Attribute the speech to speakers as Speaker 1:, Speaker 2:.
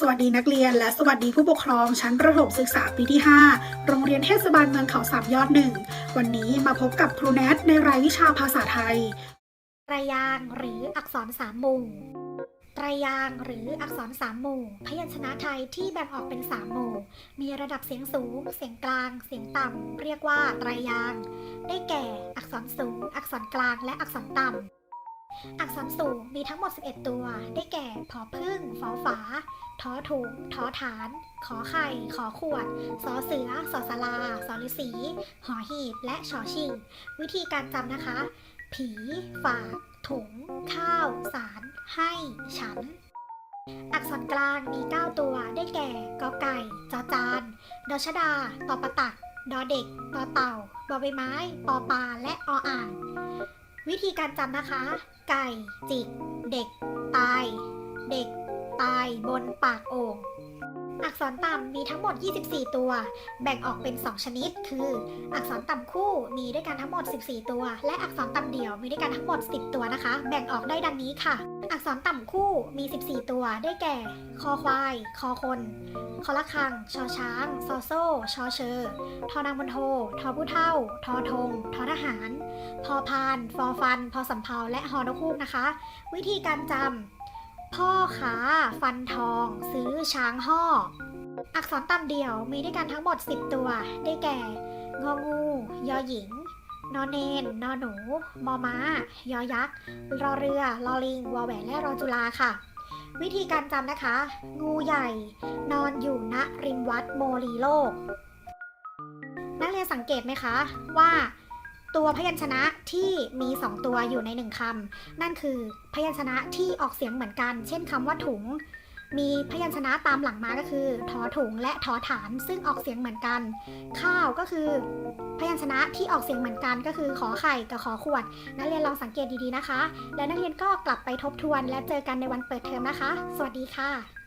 Speaker 1: สวัสดีนักเรียนและสวัสดีผู้ปกครองชั้นประถมศึกษาปีที่ 5 โรงเรียนเทศบาลเมืองเขาสามยอดหนึ่ง วันนี้มาพบกับครูแนทในรายวิชาภาษาไทย
Speaker 2: ไตรยางค์หรืออักษรสามหมู่ไตรยางค์หรืออักษรสามหมู่ พยัญชนะไทยที่แบ่งออกเป็นสามหมู่ มีระดับเสียงสูง เสียงกลาง เสียงต่ำ เรียกว่าไตรยางค์ได้แก่ อักษรสูง อักษรกลาง และอักษรต่ำ อักษรสูงมีทั้งหมด 11 ตัว ได้แก่ผอพึ่งฝอฝาทอถุงทอฐาน ขอไข่ ขอขวด สอเสือ สอสลา สอฤษี หอหีบ และชอชิง วิธีการจำนะคะ ผี ฝาก ถุง ข้าว สาร ให้ ฉัน อักษรกลางมี 9 ตัว ได้แก่กอไก่ จอจาน ดอชดา ตอประตัก ดอเด็ก ตอเต่า บอใบไม้ ปอปลา และออ่าง วิธีการจำนะคะ ไก่ จิก เด็กตาย เด็กตายบนปากโอ่ง อักษรต่ำมีทั้งหมด 24 ตัว แบ่งออกเป็น 2 ชนิด คือ อักษรต่ำคู่มีด้วยกันทั้งหมด 14 ตัว และอักษรต่ำเดี่ยวมีด้วยกันทั้งหมด 10 ตัวนะคะ แบ่งออกได้ดังนี้ค่ะ อักษรต่ำคู่มี 14 ตัว ได้แก่ คอควาย คอคน คอละคัง ชอช้าง ซอโซ่ ชอเชอ ทอนางบนโท ทอผู้เท่า ทอทง ทอทหาร พอพาน ฟอฟัน พอสำเพาและฮอนกฮูกนะคะ วิธีการจำ่อขาฟันทอง ซื้อช้างห่อ อักษรต่ำเดี่ยวมีด้วยกันทั้งหมด 10 ตัว ได้แก่ งองู ยอหญิง นอนเนน นอหนู มอม้า ยอยักษ์ รอเรือลอลิง วอแหวนและรอจุฬาค่ะ วิธีการจำนะคะ งูใหญ่ นอนอยู่ณริมวัดโมลีโลก นักเรียนสังเกตไหมคะว่า ตัวพยัญชนะที่มี 2 ตัวอยู่ใน 1คำนั่นคือพยัญชนะที่ออกเสียงเหมือนกัน เช่นคำว่าถุง มีพยัญชนะตามหลังมาก็คือทอถุงและทอฐาน ซึ่งออกเสียงเหมือนกัน ข้าวก็คือ พยัญชนะที่ออกเสียงเหมือนกันก็คือขอไข่กับขอขวด นักเรียนลองสังเกตดีๆนะคะ และนักเรียนก็กลับไปทบทวนและเจอกันในวันเปิดเทอมนะคะ สวัสดีค่ะ